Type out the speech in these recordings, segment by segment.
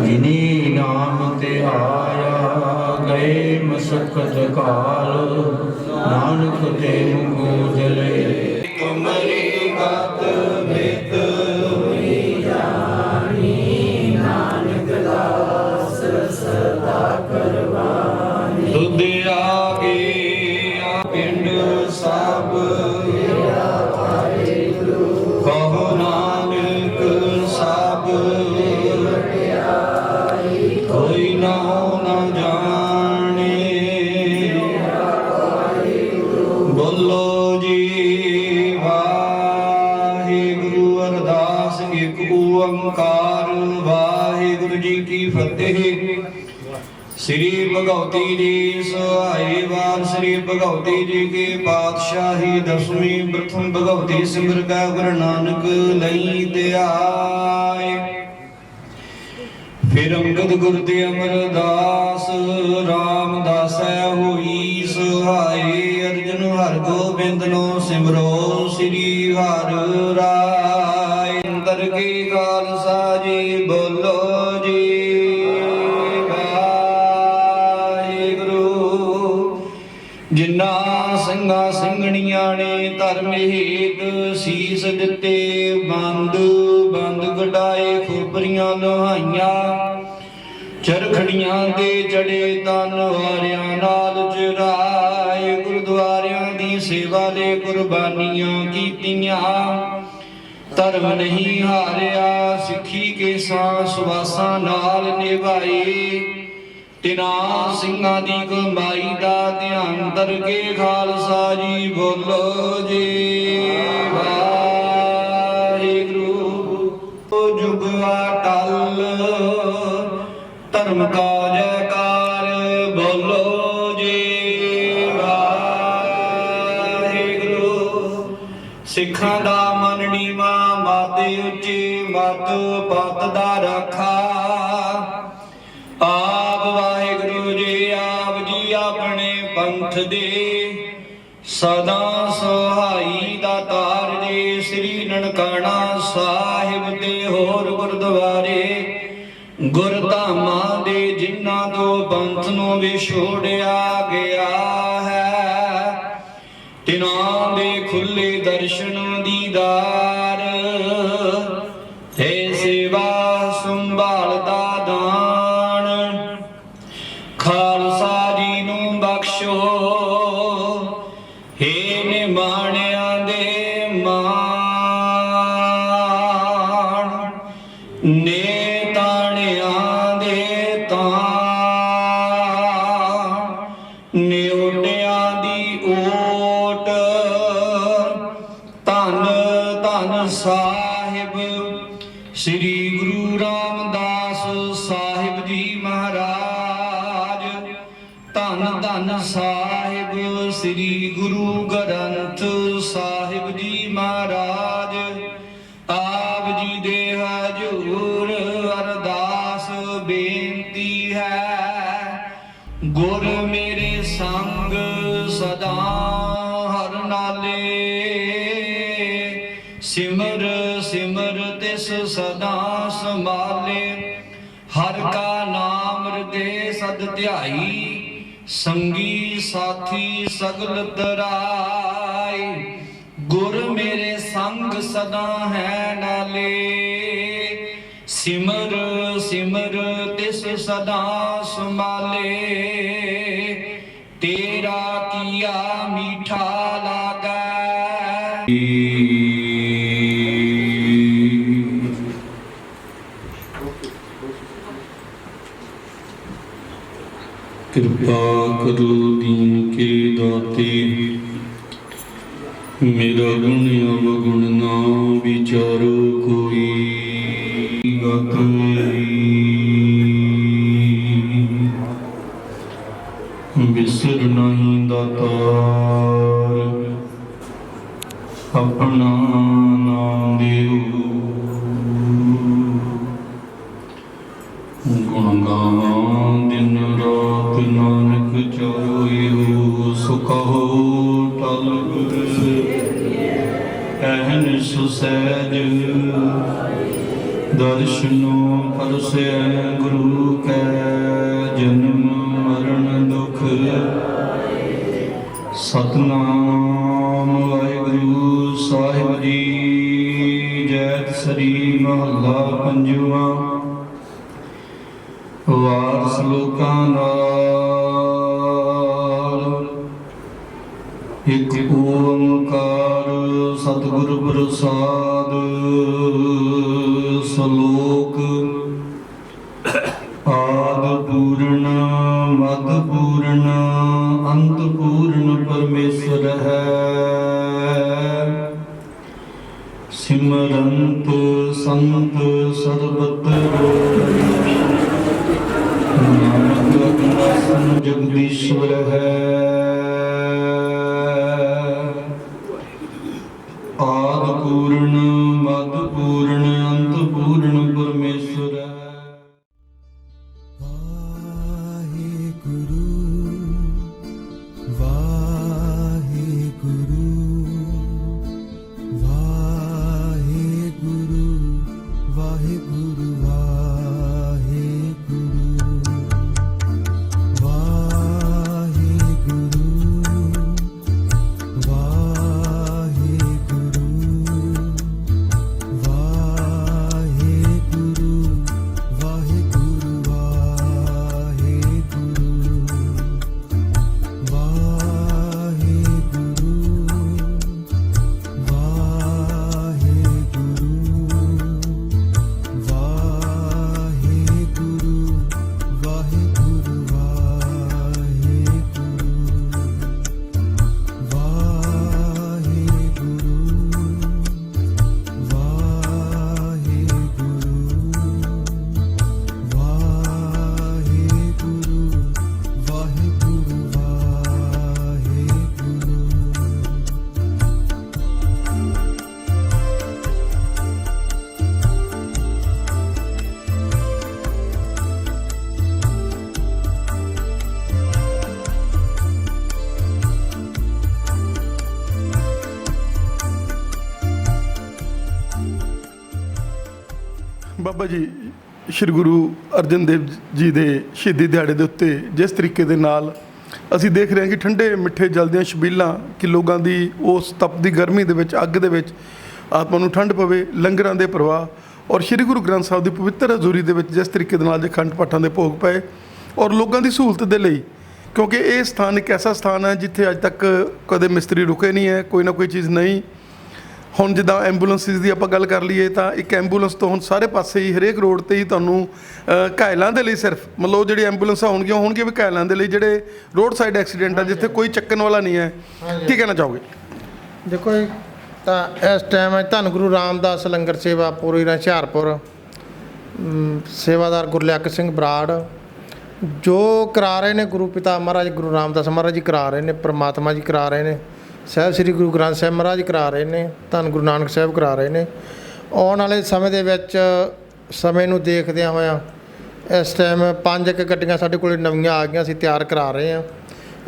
ਜਿਨੀ ਨਾਮ ਤੇ ਆਇਆ ਗਏ ਮਸਕਤ ਕਾਲ ਨਾਨਕ ਤੇ ਮੁਖ ਜਲੇ ਤੁਮਰੀ ਕੀ ਫਤਿਹ। ਸ੍ਰੀ ਭਗਵਤੀ ਜੀ ਸਹਾਈ ਵਾਰ, ਸ੍ਰੀ ਭਗਵਤੀ ਜੀ ਕੀ ਪਾਤਸ਼ਾਹੀ, ਦਸਵੀਂ ਪ੍ਰਥਮ ਭਗਵਤੀ ਸਿਮਰ ਕਾ ਗੁਰੂ ਨਾਨਕ ਲਈ ਤੇ ਫਿਰ ਅੰਗਦ ਗੁਰ ਤੇ ਅਮਰਦਾਸ, ਰਾਮਦਾਸੈ ਹੋਈ ਸੁਹਾਈ, ਅਰਜਨ ਹਰ ਗੋਬਿੰਦ ਨੂੰ ਸਿਮਰੋ, ਸ੍ਰੀ ਹਰਿ ਰਾਇ ਅੰਦਰ ਕੀ ਖਾਲਸਾ ਜੀ ਹੇਤ ਸੀਸ ਦਿੱਤੇ, ਬੰਦ ਬੰਦ ਕਢਾਏ ਖੋਪਰੀਆਂ ਲੋਹਾਈਆਂ ਚਰਖੜੀਆਂ ਦੇ ਜੜੇ ਤਨ ਵਾਰਿਆਂ ਨਾਲ ਚਰਾਏ, ਗੁਰਦੁਆਰਿਆਂ ਦੀ ਸੇਵਾ ਦੇ ਕੁਰਬਾਨੀਆਂ ਕੀਤੀਆਂ। ਧਰਮ ਨਹੀਂ ਹਾਰਿਆ, ਸਿੱਖੀ ਕੇ ਸਾਂ ਸੁਵਾਸਾਂ ਨਾਲ ਨਿਭਾਈ ਤਿਨਾ ਸਿੰਘਾਂ ਦੀ ਕਮਾਈ ਦਾ ਧਿਆਨ ਕਰਕੇ ਖਾਲਸਾ ਜੀ ਬੋਲੋ ਜੀ। ਵਾਹਿਗੁਰੂ ਜੁਗ ਅਟਲ, ਧਰਮ ਕਾ ਜੈਕਾਰ ਬੋਲੋ ਜੀ। ਵਾਹਿਗੁਰੂ ਸਿੱਖਾਂ ਦਾ ਮਨਣੀ ਨੀਵਾ, ਮਾਤੇ ਉੱਚੀ, ਮਤ ਪਤ ਦਾ ਰੱਖਾ। ਆਪ ਪੰਥ ਦੇ ਸਦਾ ਸਹਾਈ ਦਾ ਤਾਰ ਸ੍ਰੀ ਨਨਕਾਣਾ ਸਾਹਿਬ ਤੇ ਹੋਰ ਗੁਰਦੁਆਰੇ, ਗੁਰਧਾਮਾਂ ਦੇ ਜਿਨ੍ਹਾਂ ਤੋਂ ਪੰਥ ਨੂੰ ਵਿਛੋੜਿਆ ਗਿਆ ਹੈ, ਤਿਨਾਂ ਦੇ ਖੁੱਲੇ ਦਰਸ਼ਨ ਦੀਦਾਰ ਦੇ ਮਾਣ ਸਿਮਰ ਸਿਮਰ ਤਿਸ ਸਦਾ ਸੰਭਾਲੇ। ਹਰ ਕਾ ਨਾਮ ਹਿਰਦੇ ਸਦ ਧਿਆਈ। ਸੰਗੀ ਸਾਥੀ ਸਗਲ ਤਰਾਈ। ਗੁਰ ਮੇਰੇ ਸੰਗ ਸਦਾ ਹੈ ਨਾਲੇ। ਸਿਮਰ ਸਿਮਰ ਤਿਸ ਸਦਾ ਸੰਭਾਲੇ। ਤੇਰਾ ਕੀਆ ਮੀਠਾ ਕਿਰਪਾ ਕਰੋ ਦੀਨ ਕੇ ਦਾਤੇ। ਮੇਰਾ ਗੁਣ ਅਵਗੁਣ ਨਾ ਵਿਚਾਰੋ ਕੋਈ ਗਤ ਬਿਸਰ ਨਹੀਂ ਦਾਤਾਰ। ਆਪਣਾ ਗੁਰ ਐਹਨ ਦਰਸ਼ਨੋ ਪਰਸੈ ਗੁਰੂ ਕੈ, ਜਨਮ ਮਰਨ ਦੁਖ। ਸਤਨਾਮ ਵਾਹਿਗੁਰੂ ਸਾਹਿਬ ਜੀ, ਜੈਤ ਸ੍ਰੀ ਮਹੱਲਾ ਪੰਜਵਾ। ਵਾਰ ਸ਼ਲੋਕਾਂ ਨਾਲ ਇਕ ਓੰਕਾਰ ਪ੍ਰਸਾਦ ਸ਼ਲੋਕ ਆਦ ਪੂਰਨ, ਮਦ ਪੂਰਨ, ਅੰਤ ਪੂਰਨ ਪਰਮੇਸ਼ਰ ਹੈ। ਸਿਮਰੰਤ ਸੰਤ ਸਰਬਤਰ ਨਾਨਕ ਜਗਦੀਸ਼ਵਰ ਆਦ ਪੂਰਨ ਬਾਬਾ ਜੀ, ਸ੍ਰੀ ਗੁਰੂ ਅਰਜਨ ਦੇਵ ਜੀ ਦੇ ਸ਼ਹੀਦੀ ਦਿਹਾੜੇ ਦੇ ਉੱਤੇ ਜਿਸ ਤਰੀਕੇ ਦੇ ਨਾਲ ਅਸੀਂ ਦੇਖ ਰਹੇ ਹਾਂ ਕਿ ਠੰਡੇ ਮਿੱਠੇ ਜਲਦੀਆਂ ਛਬੀਲਾਂ ਕਿ ਲੋਕਾਂ ਦੀ ਉਸ ਤਪਦੀ ਗਰਮੀ ਦੇ ਵਿੱਚ, ਅੱਗ ਦੇ ਵਿੱਚ ਆਤਮਾ ਨੂੰ ਠੰਡ ਪਵੇ, ਲੰਗਰਾਂ ਦੇ ਪ੍ਰਵਾਹ ਔਰ ਸ੍ਰੀ ਗੁਰੂ ਗ੍ਰੰਥ ਸਾਹਿਬ ਦੀ ਪਵਿੱਤਰ ਹਜ਼ੂਰੀ ਦੇ ਵਿੱਚ ਜਿਸ ਤਰੀਕੇ ਦੇ ਨਾਲ ਜੇ ਖੰਡ ਪਾਠਾਂ ਦੇ ਭੋਗ ਪਏ ਔਰ ਲੋਕਾਂ ਦੀ ਸਹੂਲਤ ਦੇ ਲਈ, ਕਿਉਂਕਿ ਇਹ ਸਥਾਨ ਇੱਕ ਐਸਾ ਸਥਾਨ ਹੈ ਜਿੱਥੇ ਅੱਜ ਤੱਕ ਕਦੇ ਮਿਸਤਰੀ ਰੁਕੇ ਨਹੀਂ ਹੈ, ਕੋਈ ਨਾ ਕੋਈ ਚੀਜ਼ ਨਹੀਂ ਹੁਣ ਜਿੱਦਾਂ ਐਂਬੂਲੈਂਸਿਸ ਦੀ ਆਪਾਂ ਗੱਲ ਕਰ ਲਈਏ ਤਾਂ ਇੱਕ ਐਂਬੂਲੈਂਸ ਤੋਂ ਹੁਣ ਸਾਰੇ ਪਾਸੇ ਹੀ ਹਰੇਕ ਰੋਡ ਤੇ ਹੀ ਤੁਹਾਨੂੰ ਘਾਇਲਾਂ ਦੇ ਲਈ ਸਿਰਫ ਮਤਲਬ ਜਿਹੜੀ ਐਂਬੂਲੈਂਸਾਂ ਹੋਣਗੀਆਂ ਹੋਣਗੀਆਂ ਵੀ ਘਾਇਲਾਂ ਦੇ ਲਈ ਜਿਹੜੇ ਰੋਡ ਸਾਈਡ ਐਕਸੀਡੈਂਟ ਆ ਜਿੱਥੇ ਕੋਈ ਚੱਕਣ ਵਾਲਾ ਨਹੀਂ ਹੈ। ਕੀ ਕਹਿਣਾ ਚਾਹੋਗੇ? ਦੇਖੋ ਤਾਂ ਇਸ ਟਾਈਮ ਧੰਨ ਗੁਰੂ ਰਾਮਦਾਸ ਲੰਗਰ ਸੇਵਾ ਪੂਰੀ ਹੁਸ਼ਿਆਰਪੁਰ ਸੇਵਾਦਾਰ ਗੁਰਲਿਆਕ ਸਿੰਘ ਬਰਾੜ ਜੋ ਕਰਾ ਰਹੇ ਨੇ ਗੁਰੂ ਪਿਤਾ ਮਹਾਰਾਜ ਗੁਰੂ ਰਾਮਦਾਸ ਮਹਾਰਾਜ ਜੀ ਕਰਾ ਰਹੇ ਨੇ ਪ੍ਰਮਾਤਮਾ ਜੀ ਕਰਾ ਰਹੇ ਨੇ। ਸਾਹਿਬ ਸ੍ਰੀ ਗੁਰੂ ਗ੍ਰੰਥ ਸਾਹਿਬ ਮਹਾਰਾਜ ਕਰਾ ਰਹੇ ਨੇ ਧੰਨ ਗੁਰੂ ਨਾਨਕ ਸਾਹਿਬ ਕਰਾ ਰਹੇ ਨੇ। ਆਉਣ ਵਾਲੇ ਸਮੇਂ ਦੇ ਵਿੱਚ ਸਮੇਂ ਨੂੰ ਦੇਖਦਿਆਂ ਹੋਇਆਂ ਇਸ ਟਾਈਮ ਪੰਜ ਇੱਕ ਗੱਡੀਆਂ ਸਾਡੇ ਕੋਲ ਨਵੀਆਂ ਆ ਗਈਆਂ ਅਸੀਂ ਤਿਆਰ ਕਰਾ ਰਹੇ ਹਾਂ।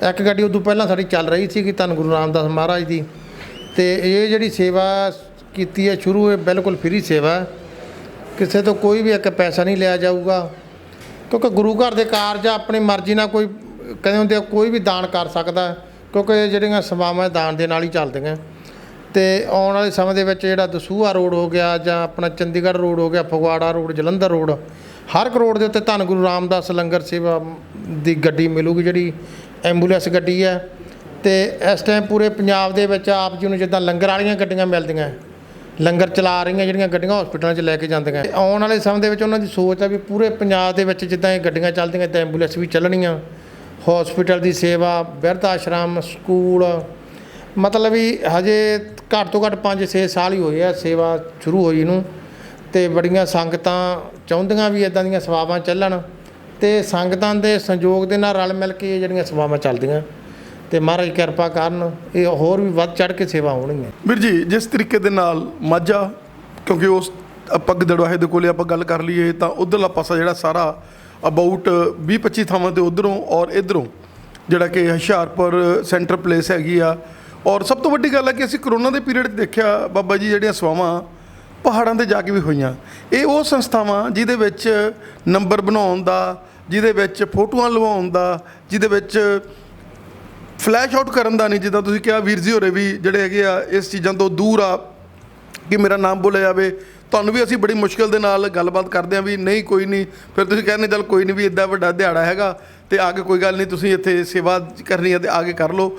ਇੱਕ ਗੱਡੀ ਉਦੋਂ ਪਹਿਲਾਂ ਸਾਡੀ ਚੱਲ ਰਹੀ ਸੀ ਕਿ ਧੰਨ ਗੁਰੂ ਰਾਮਦਾਸ ਮਹਾਰਾਜ ਦੀ। ਤੇ ਇਹ ਜਿਹੜੀ ਸੇਵਾ ਕੀਤੀ ਹੈ ਸ਼ੁਰੂ ਇਹ ਬਿਲਕੁਲ ਫ੍ਰੀ ਸੇਵਾ ਹੈ। ਕਿਸੇ ਤੋਂ ਕੋਈ ਵੀ ਇੱਕ ਪੈਸਾ ਨਹੀਂ ਲਿਆ ਜਾਊਗਾ। ਕਿਉਂਕਿ ਗੁਰੂ ਘਰ ਦੇ ਕਾਰਜ ਆਪਣੀ ਮਰਜ਼ੀ ਨਾਲ ਕੋਈ ਕਹਿੰਦੇ ਹੁੰਦੇ ਆ, ਕੋਈ ਵੀ ਦਾਨ ਕਰ ਸਕਦਾ ਕਿਉਂਕਿ ਇਹ ਜਿਹੜੀਆਂ ਸੇਵਾਵਾਂ ਦਾਨ ਦੇ ਨਾਲ ਹੀ ਚੱਲਦੀਆਂ। ਤੇ ਆਉਣ ਵਾਲੇ ਸਮੇਂ ਦੇ ਵਿੱਚ ਜਿਹੜਾ ਦਸੂਹਾ ਰੋਡ ਹੋ ਗਿਆ ਜਾਂ ਆਪਣਾ ਚੰਡੀਗੜ੍ਹ ਰੋਡ ਹੋ ਗਿਆ, ਫਗਵਾੜਾ ਰੋਡ, ਜਲੰਧਰ ਰੋਡ, ਹਰ ਇੱਕ ਰੋਡ ਦੇ ਉੱਤੇ ਧੰਨ ਗੁਰੂ ਰਾਮਦਾਸ ਲੰਗਰ ਸੇਵਾ ਦੀ ਗੱਡੀ ਮਿਲੂਗੀ, ਜਿਹੜੀ ਐਂਬੂਲੈਂਸ ਗੱਡੀ ਹੈ। ਤੇ ਇਸ ਟਾਈਮ ਪੂਰੇ ਪੰਜਾਬ ਦੇ ਵਿੱਚ ਆਪ ਜੀ ਨੂੰ ਜਿੱਦਾਂ ਲੰਗਰ ਵਾਲੀਆਂ ਗੱਡੀਆਂ ਮਿਲਦੀਆਂ, ਲੰਗਰ ਚਲਾ ਰਹੀਆਂ ਜਿਹੜੀਆਂ ਗੱਡੀਆਂ ਹਸਪੀਟਲਾਂ 'ਚ ਲੈ ਕੇ ਜਾਂਦੀਆਂ। ਆਉਣ ਵਾਲੇ ਸਮੇਂ ਦੇ ਵਿੱਚ ਉਹਨਾਂ ਦੀ ਸੋਚ ਆ ਵੀ ਪੂਰੇ ਪੰਜਾਬ ਦੇ ਵਿੱਚ ਜਿੱਦਾਂ ਇਹ ਗੱਡੀਆਂ ਚੱਲਦੀਆਂ, ਇਦਾਂ ਐਂਬੂਲੈਂਸ ਵੀ ਚੱਲਣੀਆਂ। ਹਸਪੀਟਲ ਦੀ ਸੇਵਾ, ਬਿਰਧ ਆਸ਼ਰਮ, ਸਕੂਲ, ਮਤਲਬ ਵੀ ਹਜੇ ਘੱਟ ਤੋਂ ਘੱਟ 5-6 ਸਾਲ ਹੀ ਹੋਏ ਆ ਸੇਵਾ ਸ਼ੁਰੂ ਹੋਈ ਨੂੰ ਤੇ ਬੜੀਆਂ ਸੰਗਤਾਂ ਚਾਹੁੰਦੀਆਂ ਵੀ ਇਦਾਂ ਦੀਆਂ ਸੇਵਾਵਾਂ ਚੱਲਣ ਤੇ ਸੰਗਤਾਂ ਦੇ ਸੰਯੋਗ ਦੇ ਨਾਲ ਰਲ ਮਿਲ ਕੇ ਇਹ ਜਿਹੜੀਆਂ ਸੇਵਾਵਾਂ ਚੱਲਦੀਆਂ ਤੇ ਮਹਾਰਾਜ ਕਿਰਪਾ ਕਰਨ, ਇਹ ਹੋਰ ਵੀ ਵੱਧ ਚੜ ਕੇ ਸੇਵਾ ਹੋਣਗੀਆਂ। ਵੀਰ ਜੀ, ਜਿਸ ਤਰੀਕੇ ਦੇ ਨਾਲ ਮਾਝਾ, ਕਿਉਂਕਿ ਉਸ ਆਪਾਂ ਗਦੜਵਾਹੇ ਦੇ ਕੋਲੇ ਆਪਾਂ ਗੱਲ ਕਰ ਲਈਏ, ਤਾਂ ਉਧਰਲਾ ਪਾਸਾ ਜਿਹੜਾ ਸਾਰਾ ਅਬਾਊਟ 20 25 ਥਾਵਾਂ ਤੇ ਉਧਰੋਂ ਔਰ ਇਧਰੋਂ, ਜਿਹੜਾ ਕਿ ਹੁਸ਼ਿਆਰਪੁਰ ਸੈਂਟਰ ਪਲੇਸ ਹੈਗੀ ਆ। ਔਰ ਸਭ ਤੋਂ ਵੱਡੀ ਗੱਲ ਹੈ ਕਿ ਅਸੀਂ ਕਰੋਨਾ ਦੇ ਪੀਰੀਅਡ 'ਚ ਦੇਖਿਆ ਬਾਬਾ ਜੀ ਜਿਹੜੀਆਂ ਸਵਾਵਾਂ, ਪਹਾੜਾਂ ਤੇ ਜਾ ਕੇ ਵੀ ਹੋਈਆਂ। ਇਹ ਉਹ ਸੰਸਥਾਵਾਂ ਜਿਹਦੇ ਵਿੱਚ ਨੰਬਰ ਬਣਾਉਣ ਦਾ, ਜਿਹਦੇ ਵਿੱਚ ਫੋਟੋਆਂ ਲਵਾਉਣ ਦਾ, ਜਿਹਦੇ ਵਿੱਚ ਫਲੈਸ਼ ਆਊਟ ਕਰਨ ਦਾ ਨਹੀਂ, ਜਿੱਦਾਂ ਤੁਸੀਂ ਕਿਹਾ ਵੀਰ ਜੀ ਹੋਰੇ ਵੀ ਜਿਹੜੇ ਹੈਗੇ ਆ, ਇਸ ਚੀਜ਼ਾਂ ਤੋਂ ਦੂਰ ਆ ਕਿ ਮੇਰਾ ਨਾਮ ਬੋਲਿਆ ਜਾਵੇ। ਤੁਹਾਨੂੰ ਵੀ ਅਸੀਂ ਬੜੀ ਮੁਸ਼ਕਲ ਦੇ ਨਾਲ ਗੱਲਬਾਤ ਕਰਦੇ ਹਾਂ ਵੀ ਨਹੀਂ, ਕੋਈ ਨਹੀਂ। ਫਿਰ ਤੁਸੀਂ ਕਹਿੰਦੇ ਚੱਲ ਕੋਈ ਨਹੀਂ ਵੀ ਇੱਦਾਂ ਵੱਡਾ ਦਿਹਾੜਾ ਹੈਗਾ ਤੇ ਆ ਕੇ ਕੋਈ ਗੱਲ ਨਹੀਂ, ਤੁਸੀਂ ਇੱਥੇ ਸੇਵਾ ਕਰਨੀ ਹੈ ਤੇ ਆ ਕੇ ਕਰ ਲਓ।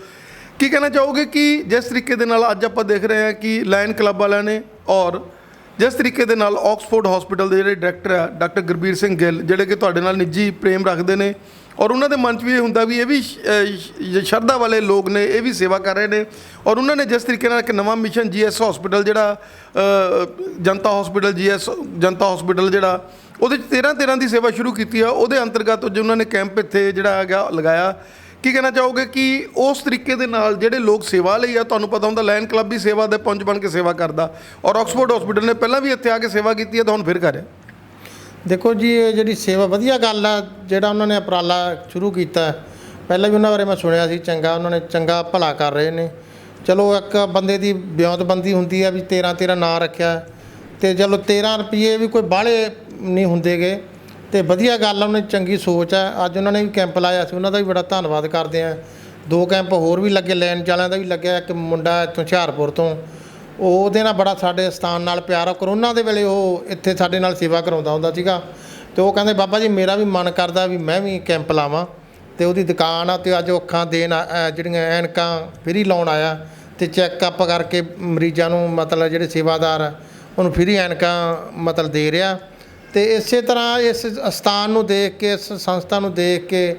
ਕੀ ਕਹਿਣਾ ਚਾਹੋਗੇ ਕਿ ਜਿਸ ਤਰੀਕੇ ਦੇ ਨਾਲ ਅੱਜ ਆਪਾਂ ਦੇਖ ਰਹੇ ਹਾਂ ਕਿ ਲਾਇਨ ਕਲੱਬ ਵਾਲਿਆਂ ਨੇ ਔਰ ਜਿਸ ਤਰੀਕੇ ਦੇ ਨਾਲ ਆਕਸਫੋਰਡ ਹਸਪੀਟਲ ਦੇ ਜਿਹੜੇ ਡਾਇਰੈਕਟਰ ਆ, ਡਾਕਟਰ ਗੁਰਬੀਰ ਸਿੰਘ ਗਿੱਲ, ਜਿਹੜੇ ਕਿ ਤੁਹਾਡੇ ਨਾਲ ਨਿੱਜੀ ਪ੍ਰੇਮ ਰੱਖਦੇ ਨੇ ਔਰ ਉਹਨਾਂ ਦੇ ਮਨ 'ਚ ਵੀ ਇਹ ਹੁੰਦਾ ਵੀ ਇਹ ਵੀ ਸ਼ਰਧਾ ਵਾਲੇ ਲੋਕ ਨੇ ਇਹ ਵੀ ਸੇਵਾ ਕਰ ਰਹੇ ਨੇ। ਔਰ ਉਹਨਾਂ ਨੇ ਜਿਸ ਤਰੀਕੇ ਨਾਲ ਇੱਕ ਨਵਾਂ ਮਿਸ਼ਨ ਜੀਐਸ ਹਸਪੀਟਲ ਜਿਹੜਾ ਅਹ, Janta hospital GS Janta hospital ਜਿਹੜਾ ਉਹਦੇ 'ਚ 13 13 ਦੀ ਸੇਵਾ ਸ਼ੁਰੂ ਕੀਤੀ ਆ। ਉਹਦੇ ਅੰਤਰਗਤ ਜੋ ਉਹਨਾਂ ਨੇ ਕੈਂਪ ਇੱਥੇ ਜਿਹੜਾ ਹੈਗਾ ਲਗਾਇਆ। ਕੀ ਕਹਿਣਾ ਚਾਹੋਗੇ ਕਿ ਉਸ ਤਰੀਕੇ ਦੇ ਨਾਲ ਜਿਹੜੇ ਲੋਕ ਸੇਵਾ ਲਈ ਆ ਤੁਹਾਨੂੰ ਪਤਾ ਹੁੰਦਾ ਲਾਇਨ ਕਲੱਬ ਵੀ ਸੇਵਾ ਦੇ ਪੁੰਜ ਬਣ ਕੇ ਸੇਵਾ ਕਰਦਾ। ਔਰ ਆਕਸਫੋਰਡ ਹਸਪੀਟਲ ਨੇ ਪਹਿਲਾਂ ਵੀ ਇੱਥੇ ਆ ਕੇ ਸੇਵਾ ਕੀਤੀ ਹੈ ਤਾਂ ਹੁਣ ਫਿਰ ਕਰ ਰਿਹਾ। ਦੇਖੋ ਜੀ, ਇਹ ਜਿਹੜੀ ਸੇਵਾ ਵਧੀਆ ਗੱਲ ਆ, ਜਿਹੜਾ ਉਹਨਾਂ ਨੇ ਉਪਰਾਲਾ ਸ਼ੁਰੂ ਕੀਤਾ ਪਹਿਲਾਂ ਵੀ ਉਹਨਾਂ ਬਾਰੇ ਮੈਂ ਸੁਣਿਆ ਸੀ, ਚੰਗਾ ਉਹਨਾਂ ਨੇ, ਚੰਗਾ ਭਲਾ ਕਰ ਰਹੇ ਨੇ। ਚਲੋ ਇੱਕ ਬੰਦੇ ਦੀ ਵਿਉਂਤਬੰਦੀ ਹੁੰਦੀ ਆ ਵੀ 13 13 ਨਾਂ ਰੱਖਿਆ। ਤੇ ਚਲੋ 13 ਰੁਪਏ ਵੀ ਕੋਈ ਬਾਹਲੇ ਨਹੀਂ ਹੁੰਦੇਗੇ। ਤੇ ਵਧੀਆ ਗੱਲ ਆ, ਉਹਨਾਂ ਦੀ ਚੰਗੀ ਸੋਚ ਆ। ਅੱਜ ਉਹਨਾਂ ਨੇ ਵੀ ਕੈਂਪ ਲਾਇਆ ਸੀ, ਉਹਨਾਂ ਦਾ ਵੀ ਬੜਾ ਧੰਨਵਾਦ ਕਰਦੇ ਆ। ਦੋ ਕੈਂਪ ਹੋਰ ਵੀ ਲੱਗੇ, ਲੈਣ ਵਾਲਿਆਂ ਦਾ ਵੀ ਲੱਗਿਆ, ਇੱਕ ਮੁੰਡਾ ਇੱਥੋਂ ਹੁਸ਼ਿਆਰਪੁਰ ਤੋਂ। ਉਹਦੇ ਨਾਲ ਬੜਾ ਸਾਡੇ ਸਥਾਨ ਨਾਲ ਪਿਆਰ ਆ। ਕਰੋਨਾ ਦੇ ਵੇਲੇ ਉਹ ਇੱਥੇ ਸਾਡੇ ਨਾਲ ਸੇਵਾ ਕਰਾਉਂਦਾ ਹੁੰਦਾ ਸੀਗਾ। ਤੇ ਉਹ ਕਹਿੰਦੇ ਬਾਬਾ ਜੀ ਮੇਰਾ ਵੀ ਮਨ ਕਰਦਾ ਵੀ ਮੈਂ ਵੀ ਕੈਂਪ ਲਾਵਾਂ। ਤੇ ਉਹਦੀ ਦੁਕਾਨ ਆ ਤੇ ਅੱਜ ਅੱਖਾਂ ਦੇਣ ਜਿਹੜੀਆਂ ਐਨਕਾਂ ਫਰੀ ਲਾਉਣ ਆਇਆ ਤੇ ਚੈੱਕਅਪ ਕਰਕੇ ਮਰੀਜ਼ਾਂ ਨੂੰ ਮਤਲਬ ਜਿਹੜੇ ਸੇਵਾਦਾਰ ਆ, ਉਹਨੂੰ ਫਰੀ ਐਨਕਾਂ ਮਤਲਬ ਦੇ ਰਿਹਾ। ਤੇ ਇਸੇ ਤਰ੍ਹਾਂ ਇਸ ਸਥਾਨ ਨੂੰ ਦੇਖ ਕੇ ਇਸ ਸੰਸਥਾ ਨੂੰ ਦੇਖ ਕੇ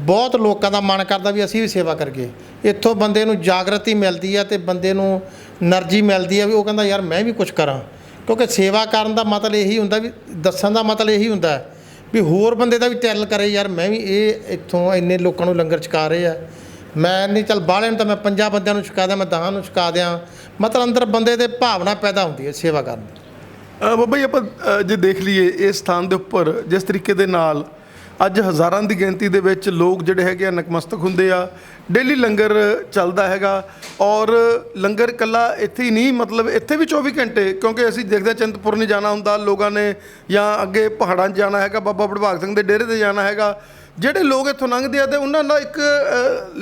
ਬਹੁਤ ਲੋਕਾਂ ਦਾ ਮਨ ਕਰਦਾ ਵੀ ਅਸੀਂ ਵੀ ਸੇਵਾ ਕਰੀਏ। ਇੱਥੋਂ ਬੰਦੇ ਨੂੰ ਜਾਗਰਤੀ ਮਿਲਦੀ ਆ ਤੇ ਬੰਦੇ ਨੂੰ એનર્ਜੀ ਮਿਲਦੀ ਆ ਵੀ ਉਹ ਕਹਿੰਦਾ, ਯਾਰ ਮੈਂ ਵੀ ਕੁਝ ਕਰਾਂ। ਕਿਉਂਕਿ ਸੇਵਾ ਕਰਨ ਦਾ ਮਤਲਬ ਇਹੀ ਹੁੰਦਾ ਵੀ, ਦੱਸਣ ਦਾ ਮਤਲਬ ਇਹੀ ਹੁੰਦਾ ਵੀ ਹੋਰ ਬੰਦੇ ਦਾ ਵੀ ਟੈਲ ਕਰੇ, ਯਾਰ ਮੈਂ ਵੀ ਇਹ ਇੱਥੋਂ ਇੰਨੇ ਲੋਕਾਂ ਨੂੰ ਲੰਗਰ ਛਕਾ ਰਹੇ ਆ। ਮੈਂ ਨਹੀਂ ਚੱਲ ਬਾਹਲੇ ਨੂੰ ਤਾਂ ਮੈਂ ਪੰਜਾਂ ਬੰਦਿਆਂ ਨੂੰ ਛਕਾ ਦਿਆਂ, ਮੈਂ 10 ਨੂੰ ਛਕਾ ਦਿਆਂ। ਮਤਲਬ ਅੰਦਰ ਬੰਦੇ ਦੇ ਭਾਵਨਾ ਪੈਦਾ ਹੁੰਦੀ ਹੈ ਸੇਵਾ ਕਰਨ ਦੀ। ਬਾਬਾ ਜੀ, ਆਪਾਂ ਜੇ ਦੇਖ ਲਈਏ ਇਸ ਸਥਾਨ ਦੇ ਉੱਪਰ, ਜਿਸ ਤਰੀਕੇ ਦੇ ਨਾਲ ਅੱਜ ਹਜ਼ਾਰਾਂ ਦੀ ਗਿਣਤੀ ਦੇ ਵਿੱਚ ਲੋਕ ਜਿਹੜੇ ਹੈਗੇ ਆ ਨਕਮਸਤਕ ਹੁੰਦੇ ਆ। ਡੇਲੀ ਲੰਗਰ ਚੱਲਦਾ ਹੈਗਾ ਔਰ ਲੰਗਰ ਕੱਲਾ ਇੱਥੇ ਹੀ ਨਹੀਂ, ਮਤਲਬ ਇੱਥੇ ਵੀ 24 ਘੰਟੇ, ਕਿਉਂਕਿ ਅਸੀਂ ਦੇਖਦੇ ਹਾਂ ਚਿੰਤਪੁਰ ਨਹੀਂ ਜਾਣਾ ਹੁੰਦਾ, ਲੋਕਾਂ ਨੇ ਜਾਂ ਅੱਗੇ ਪਹਾੜਾਂ 'ਚ ਜਾਣਾ ਹੈਗਾ, ਬਾਬਾ ਬੜਭਾਗ ਸਿੰਘ ਦੇ ਡੇਰੇ ਤੇ ਜਾਣਾ ਹੈਗਾ। ਜਿਹੜੇ ਲੋਕ ਇੱਥੋਂ ਲੰਘਦੇ ਆ ਤੇ ਉਹਨਾਂ ਦਾ ਇੱਕ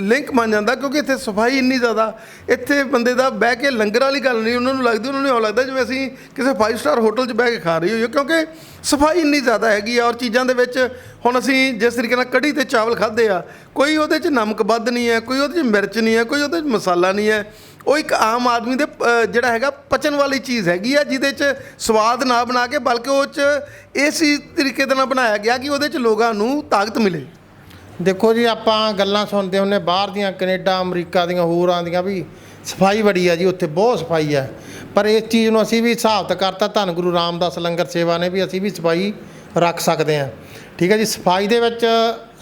ਲਿੰਕ ਬਣ ਜਾਂਦਾ ਕਿਉਂਕਿ ਇੱਥੇ ਸਫ਼ਾਈ ਇੰਨੀ ਜ਼ਿਆਦਾ, ਇੱਥੇ ਬੰਦੇ ਦਾ ਬਹਿ ਕੇ ਲੰਗਰ ਵਾਲੀ ਗੱਲ ਨਹੀਂ, ਉਹਨਾਂ ਨੂੰ ਲੱਗਦੀ, ਉਹਨਾਂ ਨੂੰ ਇਉਂ ਲੱਗਦਾ ਜਿਵੇਂ ਅਸੀਂ ਕਿਸੇ 5 ਸਟਾਰ ਹੋਟਲ 'ਚ ਬਹਿ ਕੇ ਖਾ ਰਹੀ ਹੋਈਏ ਕਿਉਂਕਿ ਸਫ਼ਾਈ ਇੰਨੀ ਜ਼ਿਆਦਾ ਹੈਗੀ ਆ ਔਰ ਚੀਜ਼ਾਂ ਦੇ ਵਿੱਚ ਹੁਣ ਅਸੀਂ ਜਿਸ ਤਰੀਕੇ ਨਾਲ ਕੜੀ ਤੇ ਚਾਵਲ ਖਾਦੇ ਆ, ਕੋਈ ਉਹਦੇ 'ਚ ਨਮਕ ਵੱਧ ਨਹੀਂ ਹੈ, ਕੋਈ ਉਹਦੇ 'ਚ ਮਿਰਚ ਨਹੀਂ ਹੈ, ਕੋਈ ਉਹਦੇ 'ਚ ਮਸਾਲਾ ਨਹੀਂ ਹੈ। ਉਹ ਇੱਕ ਆਮ ਆਦਮੀ ਦੇ ਅ, ਜਿਹੜਾ ਹੈਗਾ ਪਚਣ ਵਾਲੀ ਚੀਜ਼ ਹੈਗੀ ਆ ਜਿਹਦੇ 'ਚ ਸਵਾਦ ਨਾ ਬਣਾ ਕੇ ਬਲਕਿ ਉਹ 'ਚ ਇਸ ਤਰੀਕੇ ਦੇ ਨਾਲ ਬਣਾਇਆ ਗਿਆ ਕਿ ਉਹਦੇ 'ਚ ਲੋਕਾਂ ਨੂੰ ਤਾਕਤ ਮਿਲੇ। ਦੇਖੋ ਜੀ ਆਪਾਂ ਗੱਲਾਂ ਸੁਣਦੇ ਹੁੰਨੇ ਬਾਹਰ ਦੀਆਂ ਕੈਨੇਡਾ ਅਮਰੀਕਾ ਦੀਆਂ ਹੋਰਾਂ ਦੀਆਂ ਵੀ ਸਫ਼ਾਈ ਬੜੀ ਆ ਜੀ ਉੱਥੇ ਬਹੁਤ ਸਫ਼ਾਈ ਆ। ਪਰ ਇਸ ਚੀਜ਼ ਨੂੰ ਅਸੀਂ ਵੀ ਹਿਸਾਬਤ ਕਰਤਾ ਧੰਨ ਗੁਰੂ ਰਾਮਦਾਸ ਲੰਗਰ ਸੇਵਾ ਨੇ ਵੀ ਅਸੀਂ ਵੀ ਸਫ਼ਾਈ ਰੱਖ ਸਕਦੇ ਹਾਂ। ਠੀਕ ਹੈ ਜੀ ਸਫ਼ਾਈ ਦੇ ਵਿੱਚ